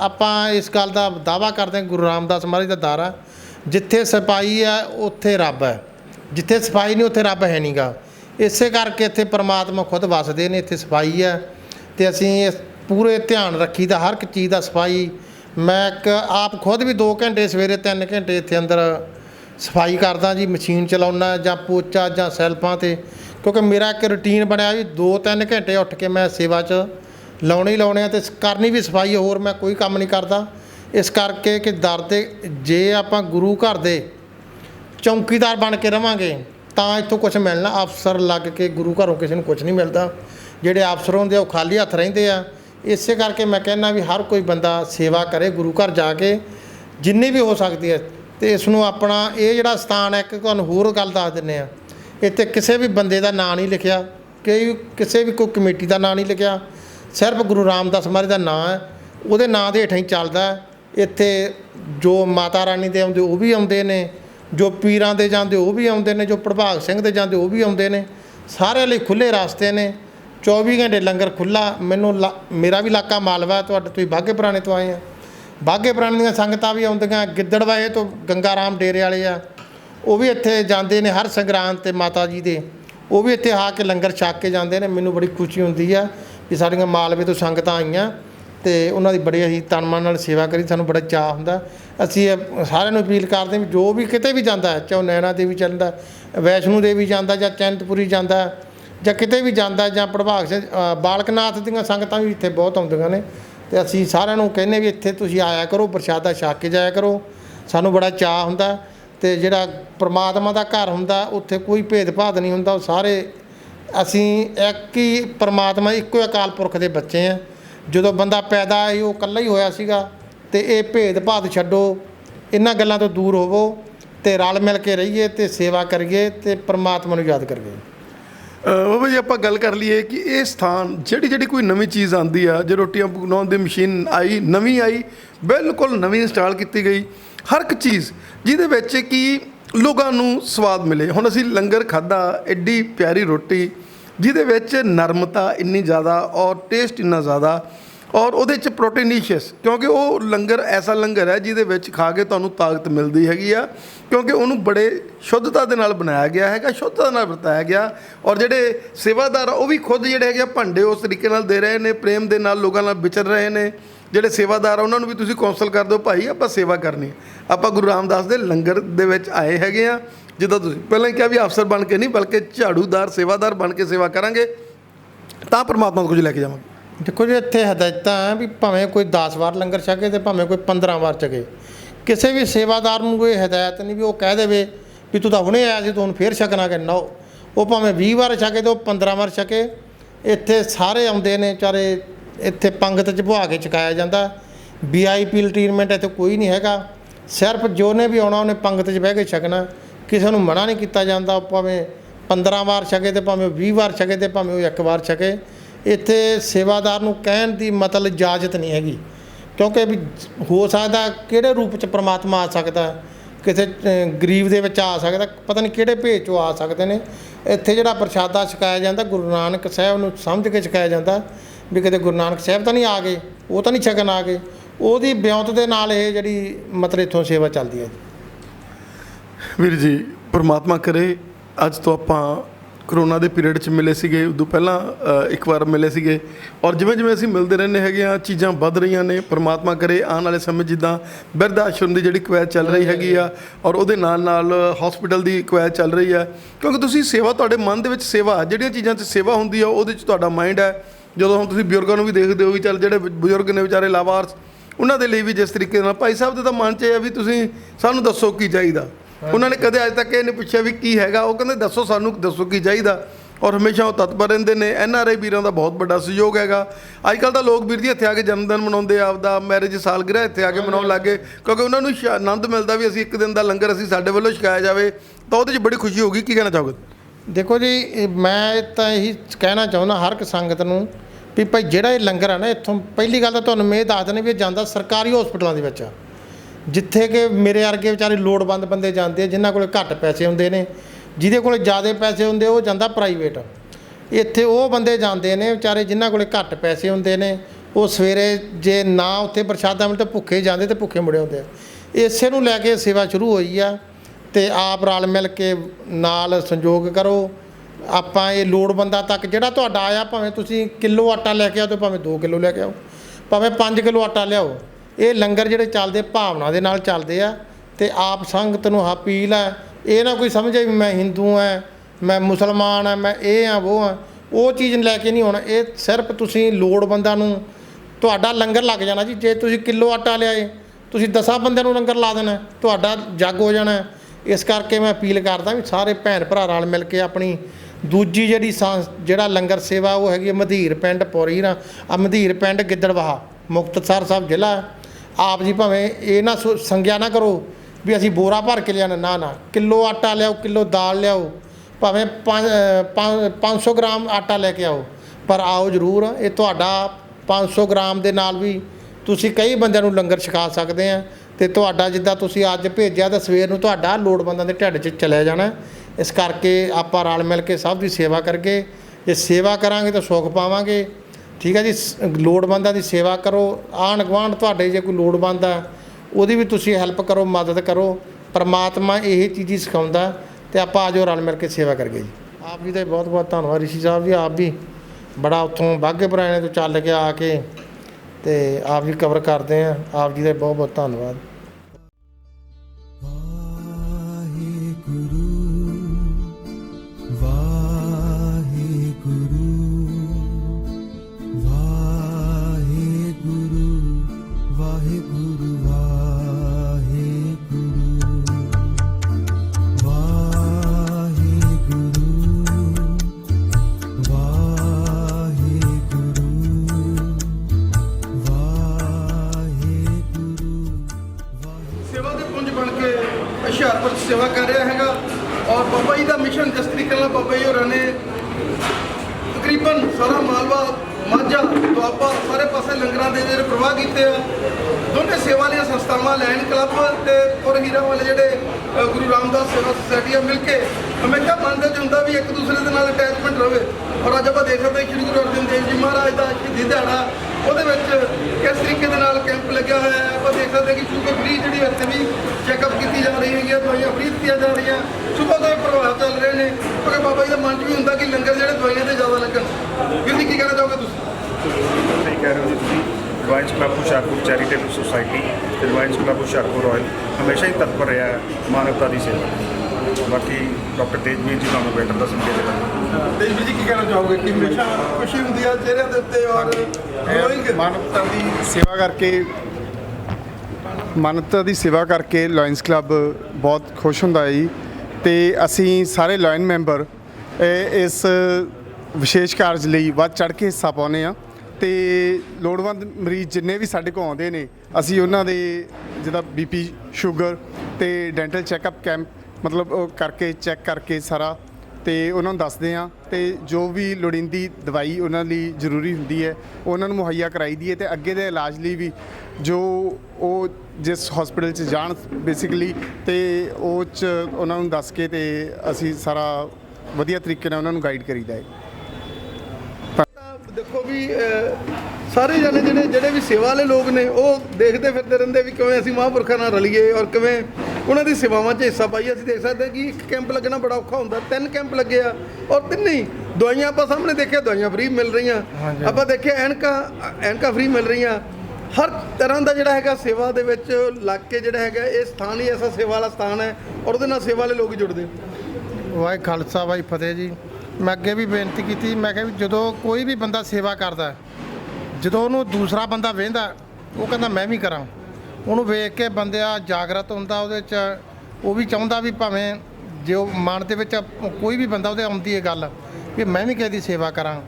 ਆਪਾਂ ਇਸ ਗੱਲ ਦਾ ਦਾਵਾ ਕਰਦੇ ਹਾਂ ਗੁਰੂ ਰਾਮਦਾਸ ਮਹਾਰਾਜ ਦਾ ਦਾਰਾ ਜਿੱਥੇ ਸਫ਼ਾਈ ਹੈ, ਉੱਥੇ ਰੱਬ ਹੈ। ਜਿੱਥੇ ਸਫ਼ਾਈ ਨਹੀਂ, ਉੱਥੇ ਰੱਬ ਹੈ ਨਹੀਂਗਾ। ਇਸੇ ਕਰਕੇ ਇੱਥੇ ਪ੍ਰਮਾਤਮਾ ਖੁਦ ਵਸਦੇ ਨੇ, ਇੱਥੇ ਸਫ਼ਾਈ ਹੈ। ਤੇ ਅਸੀਂ ਇਸ ਪੂਰੇ ਧਿਆਨ ਰੱਖੀਦਾ ਹਰ ਇੱਕ ਚੀਜ਼ ਦਾ ਸਫ਼ਾਈ ਮੈਂ ਇੱਕ, ਆਪ ਖੁਦ ਵੀ 2 ਘੰਟੇ ਸਵੇਰੇ 3 ਘੰਟੇ ਇੱਥੇ ਅੰਦਰ ਸਫ਼ਾਈ ਕਰਦਾ ਜੀ, ਮਸ਼ੀਨ ਚਲਾਉਣਾ ਜਾਂ ਪੋਚਾ, ਜਾਂ ਸੈਲਫਾਂ ਤੇ। ਕਿਉਂਕਿ ਮੇਰਾ ਇੱਕ ਰੁਟੀਨ ਬਣਿਆ ਵੀ 2-3 ਘੰਟੇ ਉੱਠ ਕੇ ਮੈਂ ਸੇਵਾ 'ਚ ਲਾਉਣੇ ਹੀ ਲਾਉਣੇ ਆ ਤੇ ਕਰਨੀ ਵੀ ਸਫ਼ਾਈ ਹੋਰ ਮੈਂ ਕੋਈ ਕੰਮ ਨਹੀਂ ਕਰਦਾ। ਇਸ ਕਰਕੇ ਕਿ ਦਰ ਦੇ ਜੇ ਆਪਾਂ ਗੁਰੂ ਘਰ ਦੇ ਚੌਂਕੀਦਾਰ ਬਣ ਕੇ ਰਵਾਂਗੇ, ਤਾਂ ਇੱਥੋਂ ਕੁਝ ਮਿਲਣਾ। ਅਫਸਰ ਲੱਗ ਕੇ ਗੁਰੂ ਘਰੋਂ ਕਿਸੇ ਨੂੰ ਕੁਝ ਨਹੀਂ ਮਿਲਦਾ। ਜਿਹੜੇ ਅਫਸਰ ਹੁੰਦੇ ਆ, ਉਹ ਖਾਲੀ ਹੱਥ ਰਹਿੰਦੇ ਆ। ਇਸੇ ਕਰਕੇ ਮੈਂ ਕਹਿੰਦਾ ਵੀ ਹਰ ਕੋਈ ਬੰਦਾ ਸੇਵਾ ਕਰੇ ਗੁਰੂ ਘਰ ਜਾ ਕੇ, ਜਿੰਨੀ ਵੀ ਹੋ ਸਕਦੀ ਹੈ। ਤੇ ਇਸ ਨੂੰ ਆਪਣਾ ਇਹ ਜਿਹੜਾ ਸਥਾਨ ਹੈ, ਇੱਕ ਤੁਹਾਨੂੰ ਹੋਰ ਗੱਲ ਦੱਸ ਦਿੰਨੇ ਆ ਇੱਥੇ ਕਿਸੇ ਵੀ ਬੰਦੇ ਦਾ ਨਾਂ ਨਹੀਂ ਲਿਖਿਆ। ਕਈ ਕਿਸੇ ਵੀ ਕੋਈ ਕਮੇਟੀ ਦਾ ਨਾਂ ਨਹੀਂ ਲਿਖਿਆ। ਸਿਰਫ ਗੁਰੂ ਰਾਮਦਾਸ ਮਹਾਰਾਜ ਦਾ ਨਾਂ ਹੈ। ਉਹਦੇ ਨਾਂ ਦੇ ਹੇਠਾਂ ਹੀ ਚੱਲਦਾ ਹੈ। ਇੱਥੇ ਜੋ ਮਾਤਾ ਰਾਣੀ ਦੇ ਆਉਂਦੇ ਉਹ ਵੀ ਆਉਂਦੇ ਨੇ, ਜੋ ਪੀਰਾਂ ਦੇ ਜਾਂਦੇ ਉਹ ਵੀ ਆਉਂਦੇ ਨੇ, ਜੋ ਪ੍ਰਭਾਗ ਸਿੰਘ ਦੇ ਜਾਂਦੇ ਉਹ ਵੀ ਆਉਂਦੇ ਨੇ, ਸਾਰਿਆਂ ਲਈ ਖੁੱਲੇ ਰਾਸਤੇ ਨੇ 24 ਘੰਟੇ ਲੰਗਰ ਖੁੱਲਾ ਮੈਨੂੰ ਲਾ- ਮੇਰਾ ਵੀ ਇਲਾਕਾ ਮਾਲਵਾ ਤੁਹਾਡੇ ਤੁਸੀਂ ਬਾਗੇ ਪੁਰਾਣੇ ਤੋਂ ਆਏ ਆ। ਬਾਗੇ ਪੁਰਾਣੇ ਦੀਆਂ ਸੰਗਤਾਂ ਵੀ ਆਉਂਦੀਆਂ, ਗਿੱਦੜਵਾਏ ਤੋਂ ਗੰਗਾ ਰਾਮ ਡੇਰੇ ਵਾਲੇ ਆ, ਉਹ ਵੀ ਇੱਥੇ ਜਾਂਦੇ ਨੇ ਹਰ ਸੰਗਰਾਂਦ ਤੇ ਮਾਤਾ ਜੀ ਦੇ, ਉਹ ਵੀ ਇੱਥੇ ਆ ਕੇ ਲੰਗਰ ਛਕ ਕੇ ਜਾਂਦੇ ਨੇ, ਮੈਨੂੰ ਬੜੀ ਖੁਸ਼ੀ ਹੁੰਦੀ ਆ ਕਿ ਸਾਡੀਆਂ ਮਾਲਵੇ ਤੋਂ ਸੰਗਤਾਂ ਆਈਆਂ। ਤੇ ਉਹਨਾਂ ਦੀ ਬੜੀ ਅਸੀਂ ਤਨ ਮਨ ਨਾਲ ਸੇਵਾ ਕਰੀ ਸਾਨੂੰ ਬੜਾ ਚਾਅ ਹੁੰਦਾ। ਅਸੀਂ ਸਾਰਿਆਂ ਨੂੰ ਅਪੀਲ ਕਰਦੇ ਵੀ ਜੋ ਵੀ ਕਿਤੇ ਵੀ ਜਾਂਦਾ ਚਾਹੇ ਉਹ ਨੈਣਾ ਦੇਵੀ ਚੱਲਦਾ ਵੈਸ਼ਨੂ ਦੇਵੀ ਜਾਂਦਾ ਜਾਂ ਚੈਂਤਪੁਰੀ ਜਾਂਦਾ ਜਾਂ ਕਿਤੇ ਵੀ ਜਾਂਦਾ ਜਾਂ ਪ੍ਰਭਾਗ ਸਿੰਘ ਅ, ਬਾਲਕਨਾਥ ਦੀਆਂ ਸੰਗਤਾਂ ਵੀ ਇੱਥੇ ਬਹੁਤ ਆਉਂਦੀਆਂ ਨੇ। ਤੇ ਅਸੀਂ ਸਾਰਿਆਂ ਨੂੰ ਕਹਿੰਨੇ ਵੀ ਇੱਥੇ ਤੁਸੀਂ ਆਇਆ ਕਰੋ ਪ੍ਰਸ਼ਾਦਾ ਛਕ ਕੇ ਜਾਇਆ ਕਰੋ। ਸਾਨੂੰ ਬੜਾ ਚਾਹ ਹੁੰਦਾ ਤੇ ਜਿਹੜਾ ਪ੍ਰਮਾਤਮਾ ਦਾ ਘਰ ਹੁੰਦਾ ਉੱਥੇ ਕੋਈ ਭੇਦਭਾਦ ਨਹੀਂ ਹੁੰਦਾ। ਉਹ ਸਾਰੇ ਅਸੀਂ ਇੱਕ ਹੀ ਪ੍ਰਮਾਤਮਾ ਇੱਕੋ ਅਕਾਲ ਪੁਰਖ ਦੇ ਬੱਚੇ ਆ ਜਦੋਂ ਬੰਦਾ ਪੈਦਾ ਹੋਇਆ ਉਹ ਇਕੱਲਾ ਹੀ ਹੋਇਆ ਸੀਗਾ ਤੇ ਇਹ ਭੇਦਭਾਦ ਛੱਡੋ, ਇਹਨਾਂ ਗੱਲਾਂ ਤੋਂ ਦੂਰ ਹੋਵੋ ਤੇ ਰਲ ਮਿਲ ਕੇ ਰਹੀਏ ਤੇ ਸੇਵਾ ਕਰੀਏ ਤੇ ਪ੍ਰਮਾਤਮਾ ਨੂੰ ਯਾਦ ਕਰੀਏ। ਬਾਬਾ ਜੀ ਆਪਾਂ ਗੱਲ ਕਰ ਲਈਏ ਕਿ ਇਹ ਸਥਾਨ ਜਿਹੜੀ ਜਿਹੜੀ ਕੋਈ ਨਵੀਂ ਚੀਜ਼ ਆਂਦੀ ਆ, ਜੇ ਰੋਟੀਆਂ ਪਕਾਉਣ ਦੀ ਮਸ਼ੀਨ ਆਈ, ਨਵੀਂ ਆਈ, ਬਿਲਕੁਲ ਨਵੀਂ ਇੰਸਟਾਲ ਕੀਤੀ ਗਈ, ਹਰ ਇੱਕ ਚੀਜ਼ ਜਿਹਦੇ ਵਿੱਚ ਕਿ ਲੋਕਾਂ ਨੂੰ ਸਵਾਦ ਮਿਲੇ। ਹੁਣ ਅਸੀਂ ਲੰਗਰ ਖਾਦਾ ਐਡੀ ਪਿਆਰੀ ਰੋਟੀ ਜਿਹਦੇ ਵਿੱਚ ਨਰਮਤਾ ਇੰਨੀ ਜ਼ਿਆਦਾ ਔਰ ਟੇਸਟ ਇੰਨਾ ਜ਼ਿਆਦਾ ਔਰ ਉਹਦੇ ਚ ਪ੍ਰੋਟੀਨੀਸ਼ੀਅਸ ਕਿਉਂਕਿ ਉਹ ਲੰਗਰ ਐਸਾ ਲੰਗਰ ਹੈ ਜਿਹਦੇ ਵਿੱਚ ਖਾ ਕੇ ਤੁਹਾਨੂੰ ਤਾਕਤ ਮਿਲਦੀ ਹੈਗੀ ਆ, ਕਿਉਂਕਿ ਉਹਨੂੰ ਬੜੇ ਸ਼ੁੱਧਤਾ ਦੇ ਨਾਲ ਬਣਾਇਆ ਗਿਆ ਹੈਗਾ, ਸ਼ੁੱਧਤਾ ਨਾਲ ਵਰਤਾਇਆ ਗਿਆ ਔਰ ਜਿਹੜੇ ਸੇਵਾਦਾਰ ਆ, ਉਹ ਵੀ ਖੁਦ ਜਿਹੜੇ ਹੈਗੇ ਆ ਭਾਂਡੇ ਉਸ ਤਰੀਕੇ ਨਾਲ ਦੇ ਰਹੇ ਨੇ, ਪ੍ਰੇਮ ਦੇ ਨਾਲ ਲੋਕਾਂ ਨਾਲ ਵਿਚਰ ਰਹੇ ਨੇ, ਜਿਹੜੇ ਸੇਵਾਦਾਰ ਆ, ਉਹਨਾਂ ਨੂੰ ਵੀ ਤੁਸੀਂ ਕੌਂਸਲ ਕਰ ਦਿਓ, ਭਾਈ ਆਪਾਂ ਸੇਵਾ ਕਰਨੀ ਆਪਾਂ ਗੁਰੂ ਰਾਮਦਾਸ ਦੇ ਲੰਗਰ ਦੇ ਵਿੱਚ ਆਏ ਹੈਗੇ ਆ ਜਿੱਦਾਂ ਤੁਸੀਂ ਪਹਿਲਾਂ ਹੀ ਕਿਹਾ ਵੀ ਅਫਸਰ ਬਣ ਕੇ ਨਹੀਂ, ਬਲਕਿ ਝਾੜੂਦਾਰ, ਸੇਵਾਦਾਰ ਬਣ ਕੇ ਸੇਵਾ ਕਰਾਂਗੇ, ਤਾਂ ਪਰਮਾਤਮਾ ਤੋਂ ਕੁਝ ਲੈ ਕੇ ਜਾਵਾਂਗੇ। ਦੇਖੋ ਜੀ, ਇੱਥੇ ਹਦਾਇਤਾਂ ਹੈ ਵੀ ਭਾਵੇਂ ਕੋਈ 10 ਵਾਰ ਲੰਗਰ ਛਕੇ ਤੇ ਭਾਵੇਂ ਕੋਈ 15 ਵਾਰ ਛਕੇ। ਕਿਸੇ ਵੀ ਸੇਵਾਦਾਰ ਨੂੰ ਕੋਈ ਹਦਾਇਤ ਨਹੀਂ ਵੀ ਉਹ ਕਹਿ ਦੇਵੇ ਵੀ ਤੂੰ ਤਾਂ ਹੁਣੇ ਆਇਆ ਸੀ, ਤੂੰ ਹੁਣ ਫੇਰ ਛਕਣਾ ਕਿ ਨਾ। ਉਹ ਭਾਵੇਂ 20 ਵਾਰ ਛਕੇ ਤੇ ਉਹ 15 ਵਾਰ ਛਕੇ। ਇੱਥੇ ਸਾਰੇ ਆਉਂਦੇ ਨੇ, ਚਾਰੇ ਇੱਥੇ ਪੰਗਤ ਚ ਬੁਹਾ ਕੇ ਛਕਾਇਆ ਜਾਂਦਾ। ਵੀਆਈਪੀ ਟ੍ਰੀਟਮੈਂਟ ਇੱਥੇ ਕੋਈ ਨਹੀਂ ਹੈਗਾ। ਸਿਰਫ ਜੋ ਨੇ ਵੀ ਆਉਣਾ, ਉਹਨੇ ਪੰਗਤ 'ਚ ਬਹਿ ਕੇ ਛਕਣਾ। ਕਿਸੇ ਨੂੰ ਮਨਾ ਨਹੀਂ ਕੀਤਾ ਜਾਂਦਾ ਭਾਵੇਂ 15 ਵਾਰ ਛਕੇ ਤੇ ਭਾਵੇਂ 20 ਵਾਰ ਛਕੇ ਤੇ ਭਾਵੇਂ ਉਹ ਇੱਕ ਵਾਰ ਛਕੇ, ਇੱਥੇ ਸੇਵਾਦਾਰ ਨੂੰ ਕਹਿਣ ਦੀ ਮਤਲਬ ਇਜਾਜ਼ਤ ਨਹੀਂ ਹੈਗੀ। ਕਿਉਂਕਿ ਵੀ ਹੋ ਸਕਦਾ ਕਿਹੜੇ ਰੂਪ ਚ ਪ੍ਰਮਾਤਮਾ ਆ ਸਕਦਾ, ਕਿਸੇ ਗਰੀਬ ਦੇ ਵਿੱਚ ਆ ਸਕਦਾ, ਪਤਾ ਨਹੀਂ ਕਿਹੜੇ ਭੇਜ ਚੋਂ ਆ ਸਕਦੇ ਨੇ। ਇੱਥੇ ਜਿਹੜਾ ਪ੍ਰਸ਼ਾਦਾ ਛਕਾਇਆ ਜਾਂਦਾ, ਗੁਰੂ ਨਾਨਕ ਸਾਹਿਬ ਨੂੰ ਸਮਝ ਕੇ ਛਕਾਇਆ ਜਾਂਦਾ, ਵੀ ਕਿਤੇ ਗੁਰੂ ਨਾਨਕ ਸਾਹਿਬ ਤਾਂ ਨਹੀਂ ਆ ਗਏ, ਉਹ ਤਾਂ ਨਹੀਂ ਛਕਣ ਆ ਗਏ। ਉਹਦੀ ਬਿਉਂਤ ਦੇ ਨਾਲ ਇਹ ਜਿਹੜੀ ਮਤਲਬ ਇੱਥੋਂ ਸੇਵਾ ਚੱਲਦੀ ਹੈ ਜੀ। ਵੀਰ ਜੀ, ਪ੍ਰਮਾਤਮਾ ਕਰੇ, ਅੱਜ ਤੋਂ ਆਪਾਂ ਕਰੋਨਾ ਦੇ ਪੀਰੀਅਡ 'ਚ ਮਿਲੇ ਸੀਗੇ, ਉਦੋਂ ਪਹਿਲਾਂ ਇੱਕ ਵਾਰ ਮਿਲੇ ਸੀਗੇ। ਔਰ ਜਿਵੇਂ ਜਿਵੇਂ ਅਸੀਂ ਮਿਲਦੇ ਰਹਿੰਦੇ ਹੈਗੇ ਆ ਚੀਜ਼ਾਂ ਵੱਧ ਰਹੀਆਂ ਨੇ, ਪ੍ਰਮਾਤਮਾ ਕਰੇ, ਆਉਣ ਵਾਲੇ ਸਮੇਂ ਜਿੱਦਾਂ ਬਿਰਧ ਆਸ਼ਰਮ ਦੀ ਜਿਹੜੀ ਕਵੈਤ ਚੱਲ ਰਹੀ ਹੈਗੀ ਆ, ਔਰ ਉਹਦੇ ਨਾਲ ਨਾਲ ਹਸਪੀਟਲ ਦੀ ਕਵੈਤ ਚੱਲ ਰਹੀ ਆ। ਕਿਉਂਕਿ ਤੁਸੀਂ ਸੇਵਾ, ਤੁਹਾਡੇ ਮਨ ਦੇ ਵਿੱਚ ਸੇਵਾ, ਜਿਹੜੀਆਂ ਚੀਜ਼ਾਂ 'ਚ ਸੇਵਾ ਹੁੰਦੀ ਆ, ਉਹਦੇ 'ਚ ਤੁਹਾਡਾ ਮਾਈਂਡ ਹੈ। ਜਦੋਂ ਹੁਣ ਤੁਸੀਂ ਬਜ਼ੁਰਗਾਂ ਨੂੰ ਵੀ ਦੇਖਦੇ ਹੋ ਵੀ ਚੱਲ ਜਿਹੜੇ ਬਜ਼ੁਰਗ ਨੇ ਵਿਚਾਰੇ ਲਾਵਾਰਸ, ਉਹਨਾਂ ਦੇ ਲਈ ਵੀ ਜਿਸ ਤਰੀਕੇ ਨਾਲ, ਭਾਈ ਸਾਹਿਬ ਦੇ ਤਾਂ ਮਨ 'ਚ ਇਹ ਆ ਵੀ ਤੁਸੀਂ ਸਾਨੂੰ ਦੱਸੋ ਕੀ ਚਾਹੀਦਾ। ਉਹਨਾਂ ਨੇ ਕਦੇ ਅੱਜ ਤੱਕ ਇਹ ਨਹੀਂ ਪੁੱਛਿਆ ਵੀ ਕੀ ਹੈਗਾ। ਉਹ ਕਹਿੰਦੇ ਦੱਸੋ ਸਾਨੂੰ ਦੱਸੋ ਕੀ ਚਾਹੀਦਾ। ਔਰ ਹਮੇਸ਼ਾ ਉਹ ਤਤਪਰ ਰਹਿੰਦੇ ਨੇ। ਐਨ ਆਰ ਆਈ ਵੀਰਾਂ ਦਾ ਬਹੁਤ ਵੱਡਾ ਸਹਿਯੋਗ ਹੈਗਾ। ਅੱਜ ਕੱਲ ਤਾਂ ਲੋਕ ਵੀਰ ਜੀ ਇੱਥੇ ਆ ਕੇ ਜਨਮ ਦਿਨ ਮਨਾਉਂਦੇ ਆ ਆਪਦਾ ਮੈਰਿਜ ਸਾਲਗਿਰਾ ਇੱਥੇ ਆ ਕੇ ਮਨਾਉਣ ਲੱਗੇ। ਕਿਉਂਕਿ ਉਹਨਾਂ ਨੂੰ ਆਨੰਦ ਮਿਲਦਾ ਵੀ ਅਸੀਂ ਇੱਕ ਦਿਨ ਦਾ ਲੰਗਰ ਅਸੀਂ ਸਾਡੇ ਵੱਲੋਂ ਛਕਾਇਆ ਜਾਵੇ। ਤਾਂ ਉਹਦੇ 'ਚ ਬੜੀ ਖੁਸ਼ੀ ਹੋਊਗੀ। ਕੀ ਕਹਿਣਾ ਚਾਹੋਗੇ? ਦੇਖੋ ਜੀ ਮੈਂ ਤਾਂ ਇਹੀ ਕਹਿਣਾ ਚਾਹੁੰਦਾ ਹਰ ਇੱਕ ਸੰਗਤ ਨੂੰ ਵੀ ਭਾਈ ਜਿਹੜਾ ਇਹ ਲੰਗਰ ਆ ਨਾ ਇੱਥੋਂ ਪਹਿਲੀ ਗੱਲ ਤਾਂ ਤੁਹਾਨੂੰ ਮੈਂ ਇਹ ਦੱਸ ਦਿੰਦਾ ਵੀ ਇਹ ਜਾਂਦਾ ਸਰਕਾਰੀ ਹਸਪਤਾਲਾਂ ਦੇ ਵਿੱਚ ਆ। ਜਿੱਥੇ ਕਿ ਮੇਰੇ ਵਰਗੇ ਵਿਚਾਰੇ ਲੋੜਵੰਦ ਬੰਦੇ ਜਾਂਦੇ ਆ, ਜਿਨ੍ਹਾਂ ਕੋਲੇ ਘੱਟ ਪੈਸੇ ਹੁੰਦੇ ਨੇ, ਜਿਹਦੇ ਕੋਲੇ ਜ਼ਿਆਦਾ ਪੈਸੇ ਹੁੰਦੇ ਉਹ ਜਾਂਦਾ ਪ੍ਰਾਈਵੇਟ ਇੱਥੇ ਉਹ ਬੰਦੇ ਜਾਂਦੇ ਨੇ ਵਿਚਾਰੇ ਜਿਨ੍ਹਾਂ ਕੋਲੇ ਘੱਟ ਪੈਸੇ ਹੁੰਦੇ ਨੇ, ਉਹ ਸਵੇਰੇ ਜੇ ਨਾ ਉੱਥੇ ਪ੍ਰਸ਼ਾਦਾ ਮਿਲ ਤਾਂ ਭੁੱਖੇ ਜਾਂਦੇ ਤੇ ਭੁੱਖੇ ਮੁੜੇ ਹੁੰਦੇ ਆ। ਇਸੇ ਨੂੰ ਲੈ ਕੇ ਸੇਵਾ ਸ਼ੁਰੂ ਹੋਈ ਆ ਤੇ ਆਪ ਰਲ ਮਿਲ ਕੇ ਨਾਲ ਸੰਯੋਗ ਕਰੋ। ਆਪਾਂ ਇਹ ਲੋੜਵੰਦਾਂ ਤੱਕ, ਜਿਹੜਾ ਤੁਹਾਡਾ ਆਇਆ, ਭਾਵੇਂ ਤੁਸੀਂ ਕਿਲੋ ਆਟਾ ਲੈ ਕੇ ਆਓ ਤੇ ਭਾਵੇਂ 2 ਕਿਲੋ ਲੈ ਕੇ ਆਓ, ਭਾਵੇਂ 5 ਕਿਲੋ ਆਟਾ ਲਿਆਓ ਇਹ ਲੰਗਰ ਜਿਹੜੇ ਚੱਲਦੇ ਭਾਵਨਾ ਦੇ ਨਾਲ ਚੱਲਦੇ ਆ ਤੇ ਆਪ ਸੰਗਤ ਨੂੰ ਅਪੀਲ ਹੈ ਇਹ ਨਾ ਕੋਈ ਸਮਝੇ ਵੀ ਮੈਂ ਹਿੰਦੂ ਆ, ਮੈਂ ਮੁਸਲਮਾਨ ਆ, ਮੈਂ ਇਹ ਆ, ਉਹ ਆ, ਉਹ ਚੀਜ਼ ਲੈ ਕੇ ਨਹੀਂ ਹੋਣਾ। ਇਹ ਸਿਰਫ ਤੁਸੀਂ ਲੋੜਵੰਦਾਂ ਨੂੰ, ਤੁਹਾਡਾ ਲੰਗਰ ਲੱਗ ਜਾਣਾ ਜੀ। ਜੇ ਤੁਸੀਂ ਕਿਲੋ ਆਟਾ ਲਿਆਏ, ਤੁਸੀਂ 10 ਬੰਦਿਆਂ ਨੂੰ ਲੰਗਰ ਲਾ ਦੇਣਾ, ਤੁਹਾਡਾ ਜੱਗ ਹੋ ਜਾਣਾ। ਇਸ ਕਰਕੇ ਮੈਂ ਅਪੀਲ ਕਰਦਾ ਵੀ ਸਾਰੇ ਭੈਣ ਭਰਾ ਨਾਲ ਮਿਲ ਕੇ ਆਪਣੀ ਦੂਜੀ ਜਿਹੜੀ ਸਾਂ- ਜਿਹੜਾ ਲੰਗਰ ਸੇਵਾ ਉਹ ਹੈਗੀ ਹੈ ਮਧੀਰ ਪਿੰਡ ਪੌਰੀ ਨਾ ਆ ਮਧੀਰ ਪਿੰਡ ਗਿੱਦੜਵਾਹਾ, ਮੁਕਤਸਰ ਸਾਹਿਬ ਜ਼ਿਲ੍ਹਾ। ਆਪ ਜੀ ਭਾਵੇਂ ਇਹ ਨਾ ਸੋ- ਸੰਗਿਆ ਨਾ ਕਰੋ ਵੀ ਅਸੀਂ ਬੋਰਾ ਭਰ ਕੇ ਲਿਆਣਾ ਨਾ ਨਾ। ਕਿਲੋ ਆਟਾ ਲਿਆਓ, ਕਿਲੋ ਦਾਲ ਲਿਆਓ, ਭਾਵੇਂ 500 ਗ੍ਰਾਮ ਆਟਾ ਲੈ ਕੇ ਆਓ, ਪਰ ਆਓ ਜ਼ਰੂਰ, ਇਹ ਤੁਹਾਡਾ 500 ਗ੍ਰਾਮ ਦੇ ਨਾਲ ਵੀ ਤੁਸੀਂ ਕਈ ਬੰਦਿਆਂ ਨੂੰ ਲੰਗਰ ਛਕਾ ਸਕਦੇ ਆ ਤੇ ਤੁਹਾਡਾ ਜਿੱਦਾਂ ਤੁਸੀਂ ਅੱਜ ਭੇਜਿਆ ਤਾਂ ਸਵੇਰ ਨੂੰ ਤੁਹਾਡਾ ਲੋੜਵੰਦਾਂ ਦੇ ਢਿੱਡ 'ਚ ਚਲਿਆ ਜਾਣਾ। ਇਸ ਕਰਕੇ ਆਪਾਂ ਰਲ ਮਿਲ ਕੇ ਸਭ ਦੀ ਸੇਵਾ ਕਰਕੇ, ਜੇ ਸੇਵਾ ਕਰਾਂਗੇ ਤਾਂ ਸੁੱਖ ਪਾਵਾਂਗੇ। ਠੀਕ ਹੈ ਜੀ ਲੋੜਵੰਦਾਂ ਦੀ ਸੇਵਾ ਕਰੋ, ਆਂਢ ਗੁਆਂਢ ਤੁਹਾਡੇ ਜੇ ਕੋਈ ਲੋੜਵੰਦ ਆ, ਉਹਦੀ ਵੀ ਤੁਸੀਂ ਹੈਲਪ ਕਰੋ, ਮਦਦ ਕਰੋ, ਪਰਮਾਤਮਾ ਇਹ ਚੀਜ਼ ਹੀ ਸਿਖਾਉਂਦਾ ਤੇ ਆਪਾਂ ਆਜੋ ਰਲ ਮਿਲ ਕੇ ਸੇਵਾ ਕਰੀਏ ਜੀ। ਆਪ ਜੀ ਦਾ ਬਹੁਤ ਬਹੁਤ ਧੰਨਵਾਦ, ਰਿਸ਼ੀ ਸਾਹਿਬ ਜੀ, ਆਪ ਵੀ ਬੜਾ ਉੱਥੋਂ ਬਾਗੇ ਪੁਰਾਣੇ ਤੋਂ ਚੱਲ ਕੇ ਆ ਕੇ ਤੇ ਆਪ ਵੀ ਕਵਰ ਕਰਦੇ ਆ, ਆਪ ਜੀ ਦਾ ਬਹੁਤ ਬਹੁਤ ਧੰਨਵਾਦ। ਸੇਵਾ ਆ ਮਿਲ ਕੇ ਹਮੇਸ਼ਾ ਮਨ ਦੇ ਵਿੱਚ ਹੁੰਦਾ ਵੀ ਇੱਕ ਦੂਸਰੇ ਦੇ ਨਾਲ ਅਟੈਚਮੈਂਟ ਰਵੇ। ਔਰ ਅੱਜ ਆਪਾਂ ਦੇਖ ਸਕਦੇ ਹਾਂ ਸ਼੍ਰੀ ਗੁਰੂ ਅਰਜਨ ਦੇਵ ਜੀ ਮਹਾਰਾਜ ਦਾ ਸ਼ਹੀਦੀ ਦਿਹਾੜਾ, ਉਹਦੇ ਵਿੱਚ ਕਿਸ ਤਰੀਕੇ ਦੇ ਨਾਲ ਕੈਂਪ ਲੱਗਿਆ ਹੋਇਆ ਹੈ। ਆਪਾਂ ਦੇਖ ਸਕਦੇ ਹਾਂ ਕਿ ਸ਼ੂਗਰ ਫ੍ਰੀ ਜਿਹੜੀ ਇੱਥੇ ਵੀ ਚੈੱਕਅਪ ਕੀਤੀ ਜਾ ਰਹੀ ਹੈਗੀ ਹੈ, ਦਵਾਈਆਂ ਫ੍ਰੀ ਦਿੱਤੀਆਂ ਜਾ ਰਹੀਆਂ। ਸੁਬਹ ਤੋਂ ਇਹ ਪ੍ਰਭਾਵ ਚੱਲ ਰਹੇ ਨੇ, ਕਿਉਂਕਿ ਬਾਬਾ ਜੀ ਦਾ ਮਨ 'ਚ ਵੀ ਹੁੰਦਾ ਕਿ ਲੰਗਰ ਜਿਹੜੇ ਦਵਾਈਆਂ ਤੇ ਜ਼ਿਆਦਾ ਲੱਗਣ। ਵੀਰ ਜੀ, ਕੀ ਕਹਿਣਾ ਚਾਹੋਗੇ ਤੁਸੀਂ? ਸਹੀ ਕਹਿ ਰਹੇ ਹੋ ਜੀ ਤੁਸੀਂ। Divines club Hoshiarpur charitable society ਤੇ ਡਿਵਾਈਨਸ ਕਲੱਬ ਹੁਸ਼ਿਆਰਪੁਰ ਰਾਇਲ ਹਮੇਸ਼ਾ ਹੀ ਤਤਪਰ ਰਿਹਾ ਹੈ ਮਾਨਵਤਾ ਦੀ ਸੇਵਾ। ਬਾਕੀ ਡਾਕਟਰ ਤੇਜਵੀਰ ਜੀ ਤੁਹਾਨੂੰ ਬੈਟਰ ਦੱਸਣਗੇ ਇਹਦੇ ਬਾਰੇ। ਤੇ ਵੀਰ ਜੀ ਕੀ ਕਹਿਣਾ ਚਾਹੋਗੇ? ਕਿ ਹਮੇਸ਼ਾ ਖੁਸ਼ੀ ਹੁੰਦੀ ਆ ਚਿਹਰਿਆਂ ਦੇ ਉੱਤੇ ਔਰ ਗਲੋਇੰਗ ਮਾਨਵਤਾ ਦੀ ਸੇਵਾ ਕਰਕੇ ਮਾਨਵਤਾ ਦੀ ਸੇਵਾ ਕਰਕੇ ਲਾਇਨਸ ਕਲੱਬ ਬਹੁਤ ਖੁਸ਼ ਹੁੰਦਾ ਹੈ ਜੀ। ਤੇ ਅਸੀਂ ਸਾਰੇ ਲਾਇਨ ਮੈਂਬਰ ਇਹ ਇਸ ਵਿਸ਼ੇਸ਼ ਕਾਰਜ ਲਈ ਵੱਧ ਚੜ ਕੇ ਹਿੱਸਾ ਪਾਉਂਦੇ ਆ ਤੇ ਲੋੜਵੰਦ ਮਰੀਜ਼ ਜਿੰਨੇ ਵੀ ਸਾਡੇ ਕੋਲ ਆਉਂਦੇ ਨੇ ਅਸੀਂ ਉਹਨਾਂ ਦੇ ਜਿਹਦਾ ਬੀਪੀ ਸ਼ੂਗਰ ਤੇ ਡੈਂਟਲ ਚੈੱਕਅਪ ਕੈਂਪ ਮਤਲਬ ਉਹ ਕਰਕੇ ਚੈੱਕ ਕਰਕੇ ਸਾਰਾ ਤੇ ਉਹਨਾਂ ਨੂੰ ਦੱਸਦੇ ਆ ਤੇ ਜੋ ਵੀ ਲੋੜੀਂਦੀ ਦਵਾਈ ਉਹਨਾਂ ਲਈ ਜ਼ਰੂਰੀ ਹੁੰਦੀ ਹੈ ਉਹਨਾਂ ਨੂੰ ਮੁਹੱਈਆ ਕਰਾਈ ਦੀ ਹੈ ਤੇ ਅੱਗੇ ਦੇ ਇਲਾਜ ਲਈ ਵੀ ਜੋ ਉਹ ਜਿਸ ਹਸਪੀਟਲ 'ਚ ਜਾਣ ਬੇਸਿਕਲੀ ਤੇ ਉਹ 'ਚ ਉਹਨਾਂ ਨੂੰ ਦੱਸ ਕੇ ਤੇ ਅਸੀਂ ਸਾਰਾ ਵਧੀਆ ਤਰੀਕੇ ਨਾਲ ਉਹਨਾਂ ਨੂੰ ਗਾਈਡ ਕਰੀਦਾ ਹੈ। ਦੇਖੋ ਵੀ ਅਹ, ਸਾਰੇ ਜਣੇ ਜਿਹੜੇ ਜਿਹੜੇ ਵੀ ਸੇਵਾ ਵਾਲੇ ਲੋਕ ਨੇ ਉਹ ਦੇਖਦੇ ਫਿਰਦੇ ਰਹਿੰਦੇ ਵੀ ਕਿਵੇਂ ਅਸੀਂ ਮਹਾਂਪੁਰਖਾਂ ਨਾਲ ਰਲੀਏ ਔਰ ਕਿਵੇਂ ਉਹਨਾਂ ਦੀ ਸੇਵਾਵਾਂ 'ਚ ਹਿੱਸਾ ਪਾਈਏ ਅਸੀਂ ਦੇਖ ਸਕਦੇ ਹਾਂ ਕਿ ਇੱਕ ਕੈਂਪ ਲੱਗਣਾ ਬੜਾ ਔਖਾ ਹੁੰਦਾ। ਤਿੰਨ ਕੈਂਪ ਲੱਗੇ ਆ ਔਰ ਤਿੰਨੇ ਹੀ। ਦਵਾਈਆਂ ਆਪਾਂ ਸਾਹਮਣੇ ਦੇਖਿਆ ਦਵਾਈਆਂ ਫ੍ਰੀ ਮਿਲ ਰਹੀਆਂ। ਆਪਾਂ ਦੇਖਿਆ ਐਨਕਾਂ ਐਨਕਾਂ ਫ੍ਰੀ ਮਿਲ ਰਹੀਆਂ। ਹਰ ਤਰ੍ਹਾਂ ਦਾ ਜਿਹੜਾ ਹੈਗਾ ਸੇਵਾ ਦੇ ਵਿੱਚ ਲੱਗ ਕੇ ਜਿਹੜਾ ਹੈਗਾ ਇਹ ਸਥਾਨ ਹੀ ਐਸਾ ਸੇਵਾ ਵਾਲਾ ਸਥਾਨ ਹੈ ਔਰ ਉਹਦੇ ਨਾਲ ਸੇਵਾ ਵਾਲੇ ਲੋਕ ਜੁੜਦੇ। ਵਾਹਿ ਖਾਲਸਾ ਵਾਹਿ ਫਤਿਹ ਜੀ। ਮੈਂ ਅੱਗੇ ਵੀ ਬੇਨਤੀ ਕੀਤੀ ਮੈਂ ਕਿਹਾ ਵੀ ਜਦੋਂ ਕੋਈ ਵੀ ਬੰਦਾ ਸੇਵਾ ਕਰਦਾ ਜਦੋਂ ਉਹਨੂੰ ਦੂਸਰਾ ਬੰਦਾ ਵੇਂਦਾ ਉਹ ਕਹਿੰਦਾ ਮੈਂ ਵੀ ਕਰਾਂ। ਉਹਨੂੰ ਵੇਖ ਕੇ ਬੰਦਿਆ ਜਾਗਰਤ ਹੁੰਦਾ ਉਹਦੇ ਚ ਉਹ ਵੀ ਚਾਹੁੰਦਾ ਵੀ ਭਾਵੇਂ ਜੋ ਮਨ ਦੇ ਵਿੱਚ ਕੋਈ ਵੀ ਬੰਦਾ ਉਹਦੇ ਆਉਂਦੀ ਹੈ ਗੱਲ ਵੀ ਮੈਂ ਵੀ ਕਿਸੇ ਦੀ ਸੇਵਾ ਕਰਾਂ।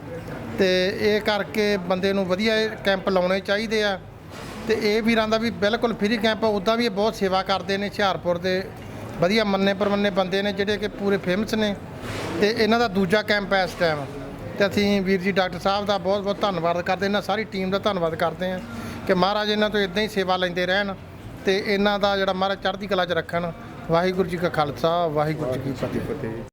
ਤੇ ਇਹ ਕਰਕੇ ਬੰਦੇ ਨੂੰ ਵਧੀਆ ਕੈਂਪ ਲਾਉਣੇ ਚਾਹੀਦੇ ਆ। ਤੇ ਇਹ ਵੀਰਾਂ ਦਾ ਵੀ ਬਿਲਕੁਲ ਫ੍ਰੀ ਕੈਂਪ ਉੱਦਾਂ ਵੀ ਇਹ ਬਹੁਤ ਸੇਵਾ ਕਰਦੇ ਨੇ ਹੁਸ਼ਿਆਰਪੁਰ ਦੇ ਵਧੀਆ ਮੰਨੇ ਪਰਮੰਨੇ ਬੰਦੇ ਨੇ ਜਿਹੜੇ ਕਿ ਪੂਰੇ ਫੇਮਸ ਨੇ। ਤੇ ਇਹਨਾਂ ਦਾ ਦੂਜਾ ਕੈਂਪ ਹੈ ਇਸ ਟਾਈਮ ਤੇ ਅਸੀਂ ਵੀਰ ਜੀ ਡਾਕਟਰ ਸਾਹਿਬ ਦਾ ਬਹੁਤ ਬਹੁਤ ਧੰਨਵਾਦ ਕਰਦੇ ਇਹਨਾਂ ਸਾਰੀ ਟੀਮ ਦਾ ਧੰਨਵਾਦ ਕਰਦੇ ਹਾਂ। ਕਿ ਮਹਾਰਾਜ ਇਹਨਾਂ ਤੋਂ ਇਦਾਂ ਹੀ ਸੇਵਾ ਲੈਂਦੇ ਰਹਿਣ ਤੇ ਇਹਨਾਂ ਦਾ ਜਿਹੜਾ ਮਹਾਰਾਜ ਚੜ੍ਹਦੀ ਕਲਾ 'ਚ ਰੱਖਣ, ਵਾਹਿਗੁਰੂ ਜੀ ਕਾ ਖਾਲਸਾ, ਵਾਹਿਗੁਰੂ ਜੀ ਕੀ ਫਤਿਹ।